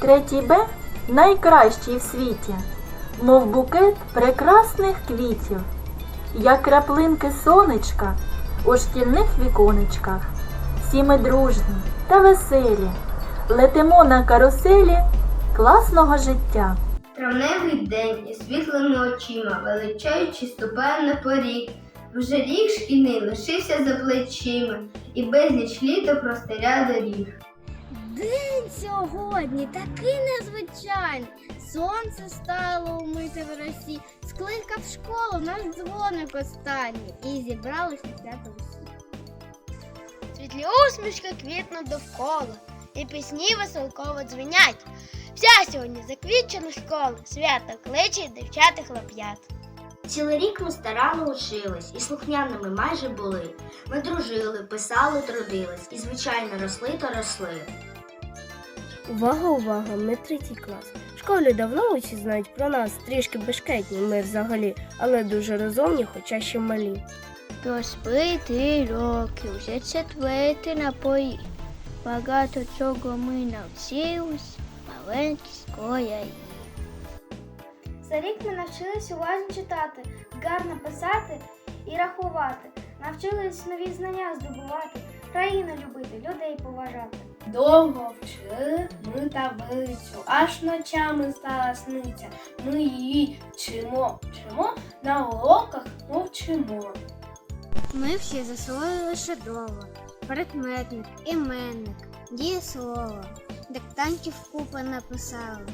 Третій Б найкращий в світі, мов букет прекрасних квітів, як краплинки сонечка у шкільних віконечках. Всі ми дружні та веселі, летимо на каруселі класного життя. Травневий день із світлими очима, величаючи ступає на поріг. Вже рік шкільний лишився за плечима, і безліч літо простиря доріг. День сьогодні такий незвичайний. Сонце стало умите в росі, скликав школу наш дзвоник останній і зібрались на усі. Світлі усмішки квітнуть довкола, і пісні веселково дзвенять. Вся сьогодні заквітчена школа, свято кличе дівчат і хлоп'ят. Цілий рік ми старанно учились і слухняними майже були. Ми дружили, писали, трудились і, звичайно, росли та росли. Увага, увага, ми третій клас. В школі давно усі знають про нас, трішки бешкетні ми взагалі, але дуже розумні, хоча ще малі. Проспити роки, вже четверти напої. Багато чого ми навчились, маленькі скояї. За рік ми навчились уважно читати, гарно писати і рахувати. Навчились нові знання здобувати, країну любити, людей поважати. Довго вчили ми таблицю, аж ночами стала сниться. Ми її вчимо, вчимо, на уроках мовчимо. Ми всі засвоїли шедово, прикметник, іменник, дієслово. Диктантів купа написали,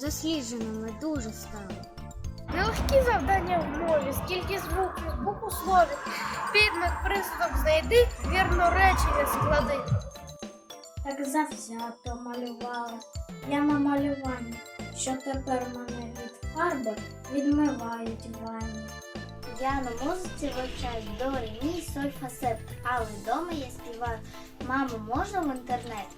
дослідженими дуже стали. Нелегкі завдання в мові, скільки звуків, букв у слові. Підмет присудок знайди, вірно речення склади. Так завзято малювала. Я на малюванні, що тепер мене від фарби відмивають ванні. Я на музиці вивчаю до ре, мі, соль, фасепт, але вдома я співаю. Мамо, можна в інтернет?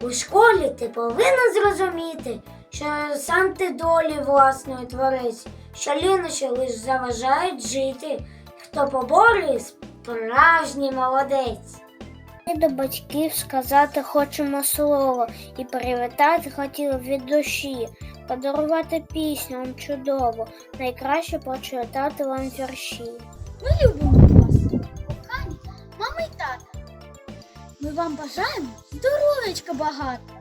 У школі ти повинен зрозуміти, що сам ти долі власної творець, що лінощі лиш заважають жити. Хто поборює, справжній молодець. Ми до батьків сказати хочемо слово і привітати хотіли від душі, подарувати пісню вам чудово, найкраще прочитати вам вірші. Ми любимо вас, кохані, мама і тата. Ми вам бажаємо здоров'ячка багато.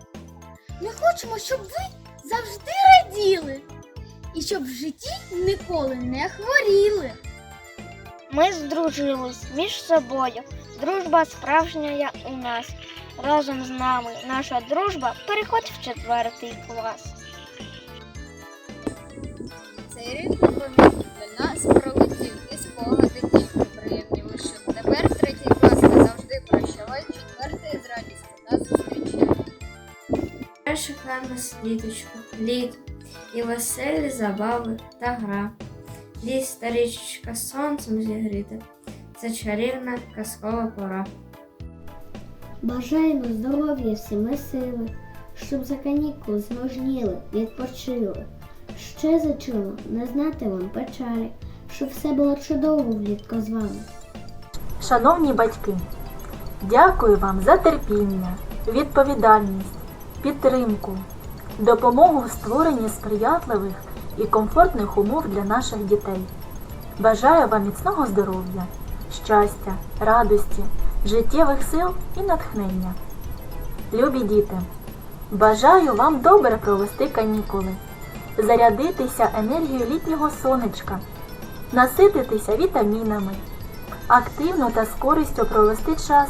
Ми хочемо, щоб ви завжди раділи і щоб в житті ніколи не хворіли. Ми здружились між собою. Дружба справжня у нас. Разом з нами наша дружба переходить в четвертий клас. Цей рік непомітно для нас пролетів і спогади тільки приємні лишив. Тепер третій клас назавжди прощавай, четвертий з радістю нас зустрічає. Рано слідочку, лід і веселі забави та гра. Ліс та річечка сонцем зігріти. Це чарівна казкова пора. Бажаємо здоров'я всіми сили, щоб за канікул зможніли, відпочили. Ще зачуємо не знати вам печалі, щоб все було чудово влітку з вами. Шановні батьки, дякую вам за терпіння, відповідальність, підтримку, допомогу в створенні сприятливих і комфортних умов для наших дітей. Бажаю вам міцного здоров'я, щастя, радості, життєвих сил і натхнення. Любі діти, бажаю вам добре провести канікули, зарядитися енергією літнього сонечка, насититися вітамінами, активно та з користю провести час,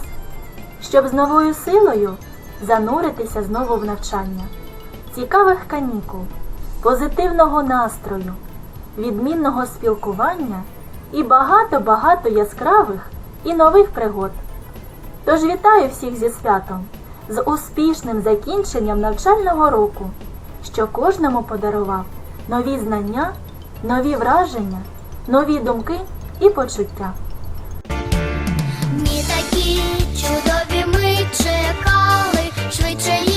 щоб з новою силою зануритися знову в навчання, цікавих канікул, позитивного настрою, відмінного спілкування і багато-багато яскравих і нових пригод. Тож вітаю всіх зі святом, з успішним закінченням навчального року, що кожному подарував нові знання, нові враження, нові думки і почуття. Ні такі чудові ми чекали швидше.